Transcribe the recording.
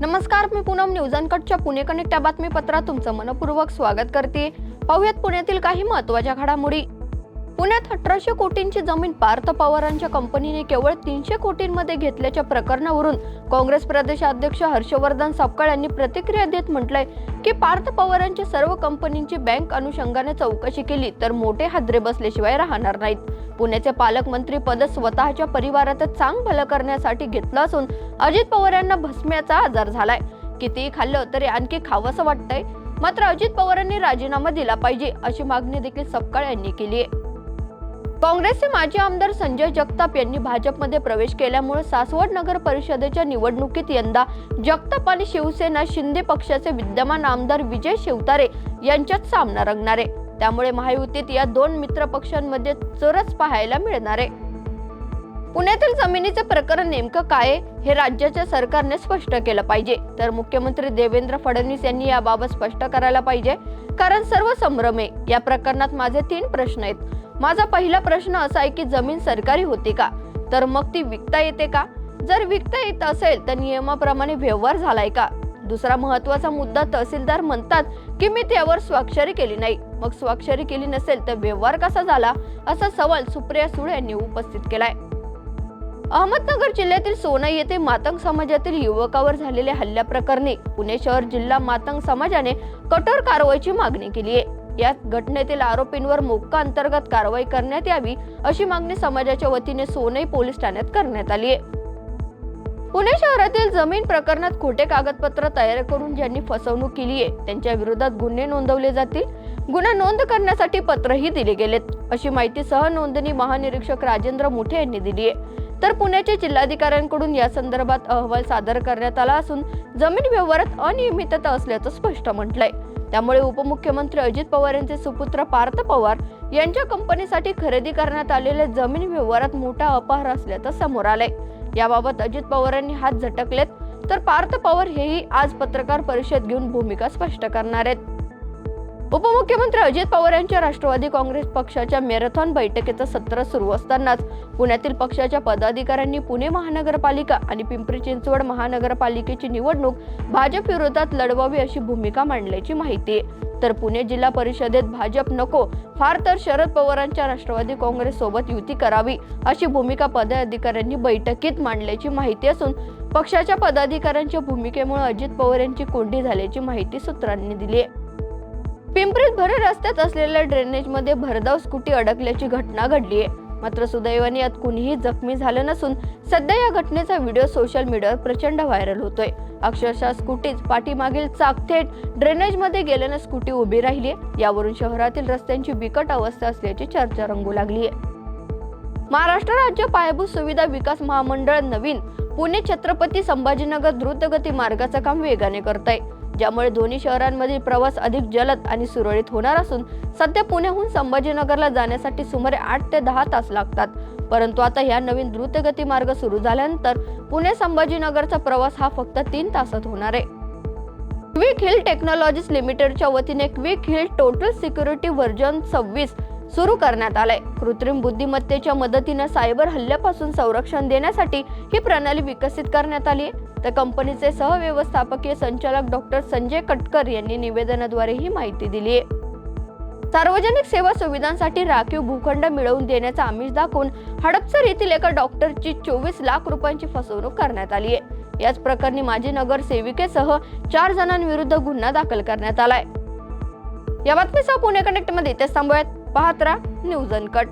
नमस्कार मी पूनम न्यूज अनकटच्या पुणे कनेक्ट या बातमीपत्रात तुमचं मनपूर्वक स्वागत करते. पाहुयात पुण्यातील काही महत्त्वाच्या घडामोडी. पुण्यात अठराशे कोटींची जमीन पार्थ पवारांच्या कंपनीने केवळ तीनशे कोटींमध्ये घेतल्याच्या प्रकरणावरून काँग्रेस प्रदेशाध्यक्ष हर्षवर्धन सपकाळ यांनी प्रतिक्रिया देत म्हटलंय की पार्थ पवारांच्या सर्व कंपनींची बँक अनुषंगाने चौकशी केली तर मोठे हादरे बसल्याशिवाय राहणार नाहीत. पुण्याचे पालकमंत्री पद स्वतःच्या परिवारातच चांग भलं करण्यासाठी घेतलं असून अजित पवार यांना भस्म्याचा आजार झालाय. कितीही खाल्लं तरी आणखी खावंसं वाटतंय. मात्र अजित पवारांनी राजीनामा दिला पाहिजे अशी मागणी देखील सपकाळ यांनी केली आहे काँग्रेसचे माजी आमदार संजय जगताप यांनी भाजपमध्ये प्रवेश केल्यामुळे सासवड नगर परिषदेच्या निवडणुकीत यंदा जगताप आणि शिवसेना शिंदे पक्षाचे विद्यमान आमदार विजय शिवतारे यांच्यात सामना रंगणार. आहे त्यामुळे महायुतीत या दोन मित्र पक्षांमध्ये चरच पाहायला मिळणार आहे. पुण्यातील जमिनीचे प्रकरण नेमकं काय हे राज्याच्या सरकारने स्पष्ट केलं पाहिजे. तर मुख्यमंत्री देवेंद्र फडणवीस यांनी याबाबत स्पष्ट करायला पाहिजे कारण सर्व संभ्रम आहे. या प्रकरणात माझे तीन प्रश्न आहेत. माझा पहिला प्रश्न असा आहे की जमीन सरकारी होती का? तर मग ती विकता येते का? जर विकता येत असेल तर नियमाप्रमाणे व्यवहार झालाय का? दुसरा महत्त्वाचा मुद्दा तहसीलदार म्हणतात की मी त्यावर स्वाक्षरी केली नाही. मग स्वाक्षरी केली नसेल तर व्यवहार कसा झाला असा सवाल सुप्रिया सुळे यांनी उपस्थित केलाय. अहमदनगर जिल्ह्यातील सोनई येथे मातंग समाजातील युवकावर झालेल्या हल्ल्याप्रकरणी पुणे शहर जिल्हा मातंग समाजाने कठोर कारवाईची मागणी केली आहे. या घटनेतील आरोपींवर मोक्का अंतर्गत कारवाई करण्यात यावी अशी मागणी समाजाच्या वतीने सोनई पोलीस ठाण्यात करण्यात आली आहे. पुणे शहरातील जमीन प्रकरणात खोटे कागदपत्र तयार करून ज्यांनी फसवणूक केली आहे त्यांच्या विरोधात गुन्हे नोंदवले जातील. गुन्हा नोंद करण्यासाठी पत्रही दिले गेलेत. अशी माहिती सहनोंदणी महानिरीक्षक राजेंद्र मुठे यांनी दिली आहे. तर पुण्याच्या जिल्हाधिकाऱ्यांकडून या संदर्भात अहवाल सादर करण्यात आला असून जमीन व्यवहारात अनियमितता असल्याचं स्पष्ट म्हटलंय. त्यामुळे उपमुख्यमंत्री अजित पवार यांचे सुपुत्र पार्थ पवार यांच्या कंपनीसाठी खरेदी करण्यात आलेल्या जमीन व्यवहारात मोठा अपहार असल्याचं समोर आलंय. याबाबत अजित पवारांनी हात झटकलेत तर पार्थ पवार हेही आज पत्रकार परिषद घेऊन भूमिका स्पष्ट करणार आहेत. उपमुख्यमंत्री अजित पवार यांच्या राष्ट्रवादी काँग्रेस पक्षाच्या मॅरेथॉन बैठकीचं सत्र सुरू असतानाच पुण्यातील पक्षाच्या पदाधिकाऱ्यांनी पुणे महानगरपालिका आणि पिंपरी चिंचवड महानगरपालिकेची निवडणूक भाजप विरोधात लढवावी अशी भूमिका मांडल्याची माहिती आहे. तर पुणे जिल्हा परिषदेत भाजप नको फार तर शरद पवारांच्या राष्ट्रवादी काँग्रेस सोबत युती करावी अशी भूमिका पदाधिकाऱ्यांनी बैठकीत मांडल्याची माहिती असून पक्षाच्या पदाधिकाऱ्यांच्या भूमिकेमुळे अजित पवार यांची कोंडी झाल्याची माहिती सूत्रांनी दिली आहे पिंपरीत भर रस्त्यात असलेल्या ड्रेनेजमध्ये भरधाव स्कूटी अडकल्याची घटना घडली आहे मात्र सुदैवाने यात कुणीही जखमी झालं नसून सध्या या घटनेचा व्हिडिओ सोशल मीडियावर प्रचंड व्हायरल होतोय. अक्षरशः स्कूटीच पाठीमागील चाक थेट ड्रेनेजमध्ये गेल्यानं स्कूटी उभी राहिली यावरून शहरातील रस्त्यांची बिकट अवस्था असल्याची चर्चा रंगू लागली आहे महाराष्ट्र राज्य पायाभूत सुविधा विकास महामंडळ नवीन पुणे छत्रपती संभाजीनगर द्रुतगती मार्गाचं काम वेगाने करत आहे ज्यामुळे दोन्ही शहरांमधील प्रवास अधिक जलद आणि सुरळीत होणार असून सध्या पुण्याहून संभाजीनगरला जाण्यासाठी सुमारे आठ ते दहा तास लागतात. परंतु आता ह्या नवीन द्रुतगती मार्ग सुरू झाल्यानंतर पुणे संभाजीनगरचा प्रवास हा फक्त तीन तासात होणार आहे. क्विक हिल टेक्नॉलॉजीज लिमिटेडच्या वतीने Quick Heal total security version सव्वीस सुरू करण्यात आलंय. कृत्रिम बुद्धिमत्तेच्या मदतीनं सायबर हल्ल्यापासून संरक्षण देण्यासाठी ही प्रणाली विकसित करण्यात आली आहे. तर कंपनीचे सहव्यवस्थापकीय संचालक डॉक्टर संजय कटकर यांनी निवेदनाद्वारे ही माहिती दिली आहे. सार्वजनिक सेवा सुविधांसाठी राखीव भूखंड मिळवून देण्याचा आमिष दाखवून हडपसर येथील एका डॉक्टरची चोवीस लाख रुपयांची फसवणूक करण्यात आली आहे. याच प्रकरणी माजी नगरसेविकेसह चार जणांविरुद्ध गुन्हा दाखल करण्यात आलाय. या बातमीसह पुणे कनेक्टमध्ये इथेच थांबूयात. पाहत राहा न्यूज अनकट